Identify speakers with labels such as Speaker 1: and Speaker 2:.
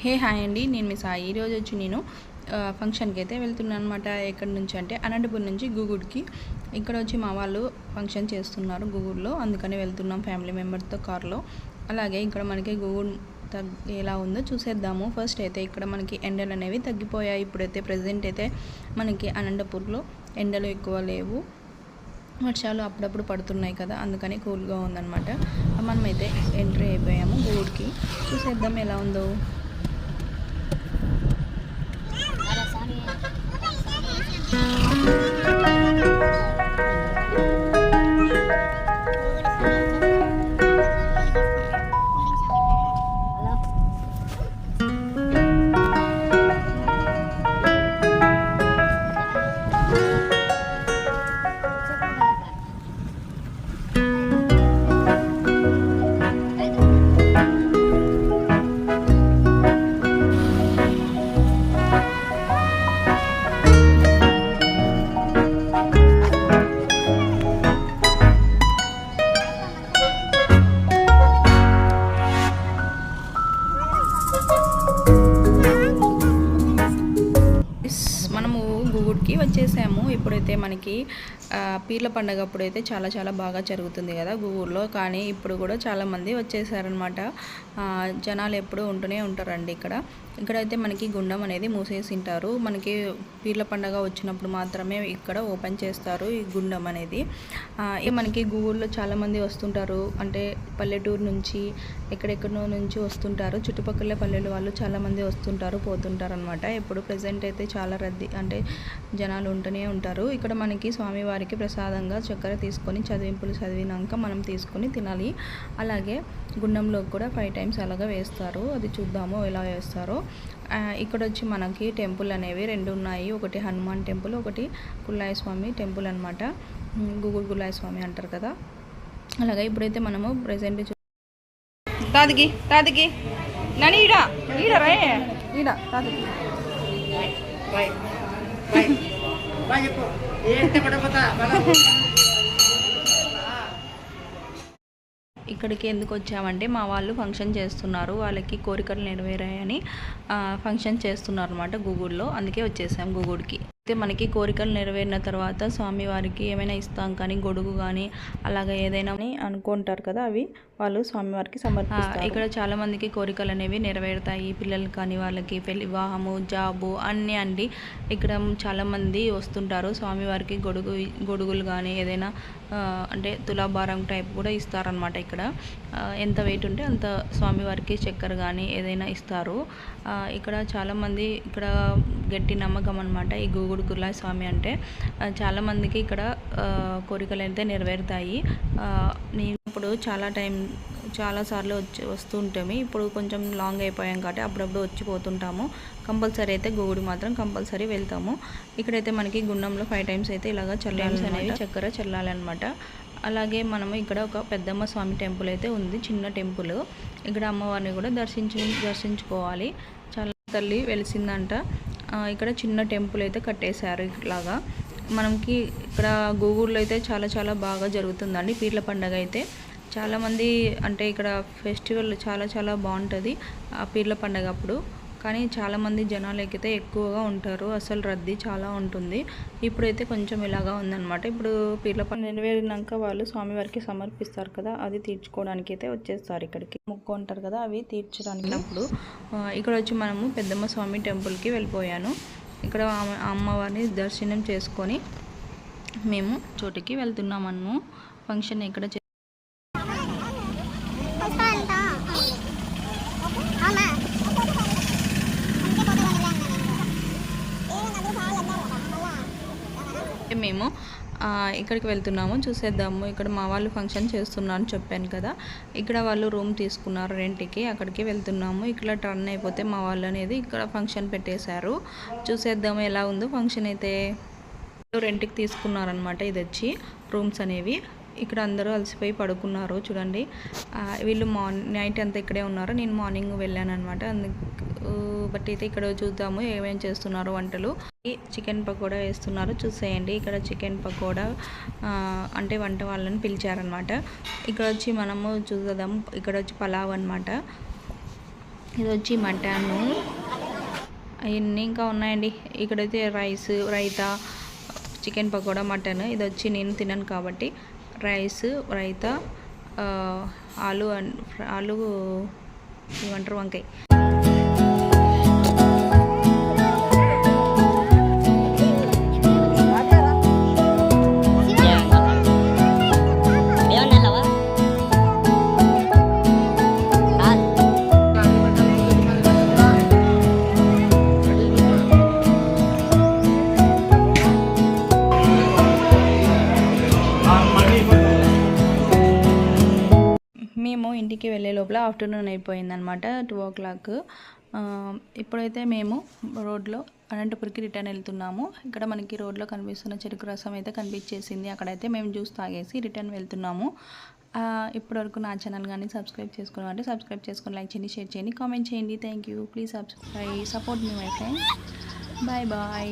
Speaker 1: Hey hi అండి. నేను మీ సాయి. ఈరోజు వచ్చి నేను ఫంక్షన్కి అయితే వెళ్తున్నాను అనమాట ఎక్కడి నుంచి అంటే అనంతపురం నుంచి గూగుడ్కి. ఇక్కడ వచ్చి మా వాళ్ళు ఫంక్షన్ చేస్తున్నారు గూగుడ్లో. అందుకని వెళ్తున్నాం ఫ్యామిలీ మెంబర్స్తో కార్లో. అలాగే ఇక్కడ మనకి గూగుల్ తగ్ ఎలా ఉందో చూసేద్దాము. ఫస్ట్ అయితే ఇక్కడ మనకి ఎండలు అనేవి తగ్గిపోయాయి. ఇప్పుడైతే ప్రజెంట్ అయితే మనకి అనంతపూర్లో ఎండలు ఎక్కువ లేవు. వర్షాలు అప్పుడప్పుడు పడుతున్నాయి కదా అందుకని కూల్గా ఉందన్నమాట. మనమైతే ఎంట్రీ అయిపోయాము గూడ్కి చూసేద్దాం ఎలా ఉందో. గూగుడ్కి వచ్చేసాము. ఇప్పుడైతే మనకి పీర్ల పండగ అప్పుడైతే చాలా చాలా బాగా జరుగుతుంది కదా గూగుల్లో. కానీ ఇప్పుడు కూడా చాలామంది వచ్చేసారనమాట. జనాలు ఎప్పుడూ ఉంటూనే ఉంటారండి ఇక్కడ. ఇక్కడైతే మనకి గుండం అనేది మూసేసి ఉంటారు మనకి పీర్ల పండగ వచ్చినప్పుడు మాత్రమే ఇక్కడ ఓపెన్ చేస్తారు ఈ గుండం అనేది. మనకి గూగుల్లో చాలామంది వస్తుంటారు. అంటే పల్లెటూరు నుంచి ఎక్కడెక్కడో నుంచి వస్తుంటారు. చుట్టుపక్కల పల్లెలు వాళ్ళు చాలామంది వస్తుంటారు పోతుంటారు అనమాట ఇప్పుడు ప్రజెంట్ అయితే చాలా రద్దీ అంటే జనాలు ఉంటూనే ఉంటారు. ఇక్కడ మనకి స్వామివారికి ప్రసాదంగా చక్కెర తీసుకొని చదివింపులు చదివినాక మనం తీసుకొని తినాలి. అలాగే గుండంలో కూడా ఫైవ్ టైమ్స్ అలాగా వేస్తారు. అది చూద్దాము ఎలా వేస్తారో. ఇక్కడ వచ్చి మనకి టెంపుల్ అనేవి రెండు ఉన్నాయి. ఒకటి హనుమాన్ టెంపుల్ ఒకటి గుల్లాయ స్వామి టెంపుల్ అనమాట గూగుల్ గుల్లాయ స్వామి అంటారు కదా. అలాగే ఇప్పుడైతే మనము ప్రజెంట్ తాదికి తాదికి నని ఈడ ఈడ రే. ఈడ తాదికి ఇక్కడికి ఎందుకు వచ్చామంటే మా వాళ్ళు ఫంక్షన్ చేస్తున్నారు. వాళ్ళకి కోరికలు నెరవేరాయని ఆ, ఫంక్షన్ చేస్తున్నారు అనమాట గూగుల్లో. అందుకే వచ్చేసాం గూగుడికి అయితే మనకి కోరికలు నెరవేరిన తర్వాత స్వామివారికి ఏమైనా ఇస్తాం కానీ గొడుగు కానీ అలాగే ఏదైనా అని అనుకుంటారు కదా అవి వాళ్ళు స్వామివారికి సమర్పిస్తారు. ఇక్కడ చాలా మందికి కోరికలు అనేవి నెరవేరుతాయి. పిల్లలు కానీ వాళ్ళకి పెళ్ళి వివాహము జాబు అన్నీ అండి. ఇక్కడ చాలా మంది వస్తుంటారు. స్వామివారికి గొడుగు గొడుగులు కానీ ఏదైనా అంటే తులాభారం టైప్ కూడా ఇస్తారనమాట ఇక్కడ. ఎంత వెయిట్ ఉంటే అంత స్వామివారికి చక్కెర కానీ ఏదైనా ఇస్తారు. ఇక్కడ ఇక్కడ చాలామంది ఇక్కడ గట్టి నమ్మకం అనమాట ఈ గూగుల్ గుర్లా స్వామి అంటే చాలామందికి ఇక్కడ కోరికలు అయితే నెరవేరుతాయి. నేను ఇప్పుడు చాలా టైం చాలాసార్లు వచ్చి వస్తూ ఉంటాము. ఇప్పుడు కొంచెం లాంగ్ అయిపోయాం కాబట్టి అప్పుడప్పుడు వచ్చి పోతుంటాము. కంపల్సరీ అయితే గోగుడు మాత్రం కంపల్సరీ వెళ్తాము. ఇక్కడైతే మనకి గుండంలో ఫైవ్ టైమ్స్ అయితే ఇలాగా చల్లాలి అనేవి చక్కెర చల్లాలన్నమాట. అలాగే మనము ఇక్కడ ఒక పెద్దమ్మ స్వామి టెంపుల్ అయితే ఉంది చిన్న టెంపుల్. ఇక్కడ అమ్మవారిని కూడా దర్శించు దర్శించుకోవాలి. చాలా తల్లి వెలిసిందంట. ఇక్కడ చిన్న టెంపుల్ అయితే కట్టేశారు ఇట్లాగా. మనకి ఇక్కడ గూగుల్లో అయితే చాలా చాలా బాగా జరుగుతుందండి పీర్ల పండగ అయితే. చాలామంది అంటే ఇక్కడ ఫెస్టివల్ చాలా చాలా బాగుంటుంది ఆ పీర్ల పండగ అప్పుడు. కానీ చాలామంది జనాలు ఎక్కితే ఎక్కువగా ఉంటారు. అసలు రద్దీ చాలా ఉంటుంది. ఇప్పుడైతే కొంచెం ఇలాగా ఉందన్నమాట. ఇప్పుడు పీర్ల పండుగ నెరవేరినాక వాళ్ళు స్వామివారికి సమర్పిస్తారు కదా అది తీర్చుకోవడానికి అయితే వచ్చేస్తారు ఇక్కడికి. మొక్కు ఉంటారు కదా అవి తీర్చడానికి అప్పుడు ఇక్కడ వచ్చి మనము పెద్దమ్మ స్వామి టెంపుల్కి వెళ్ళిపోయాను. ఇక్కడ అమ్మవారిని దర్శనం చేసుకొని మేము చోటికి వెళ్తున్నామను ఫంక్షన్ ఇక్కడ మేము ఆ, ఇక్కడికి వెళ్తున్నాము చూసేద్దాము. ఇక్కడ మా వాళ్ళు ఫంక్షన్ చేస్తున్నారని చెప్పాను కదా. ఇక్కడ వాళ్ళు రూమ్ తీసుకున్నారు రెంట్కి అక్కడికి వెళ్తున్నాము. ఇక్కడ టర్న్ అయిపోతే మా వాళ్ళు అనేది ఇక్కడ ఫంక్షన్ పెట్టేశారు. చూసేద్దాము ఎలా ఉందో. ఫంక్షన్ అయితే రెంట్కి తీసుకున్నారనమాట ఇది వచ్చి రూమ్స్ అనేవి. ఇక్కడ అందరూ అలసిపోయి పడుకున్నారు చూడండి. వీళ్ళు మార్నింగ్ నైట్ అంతా ఇక్కడే ఉన్నారు. నేను మార్నింగ్ వెళ్ళాను అనమాట బట్ అయితే ఇక్కడ చూద్దాము ఏమేమి చేస్తున్నారు వంటలు. చికెన్ పకోడా వేస్తున్నారు. చూసేయండి. ఇక్కడ చికెన్ పకోడా అంటే వంట వాళ్ళని పిలిచారనమాట ఇక్కడ వచ్చి మనము చూద్దాము ఇక్కడ వచ్చి పలావ్ అనమాట ఇది వచ్చి మటను. అవన్నీ ఇంకా ఉన్నాయండి. ఇక్కడైతే rice raita chicken pakoda mutton. ఇది వచ్చి నేను తినను కాబట్టి. రైస్ రైతా ఆలు అండ్ ఆలు ఏమంటారు వంకాయ. ఇంటికి వెళ్ళే లోపల ఆఫ్టర్నూన్ అయిపోయిందనమాట టూ ఓ క్లాక్ ఇప్పుడైతే మేము రోడ్లో అనంతపురికి రిటర్న్ వెళ్తున్నాము. ఇక్కడ మనకి రోడ్లో కనిపిస్తున్న చెరుకు రసం అయితే కనిపించేసింది. అక్కడైతే మేము జ్యూస్ తాగేసి రిటర్న్ వెళ్తున్నాము. ఇప్పటివరకు నా ఛానల్ కానీ సబ్స్క్రైబ్ చేసుకున్నాం అంటే సబ్స్క్రైబ్ చేసుకొని లైక్ చేయండి షేర్ చేయండి కామెంట్ చేయండి. Thank you please subscribe support me my friend bye bye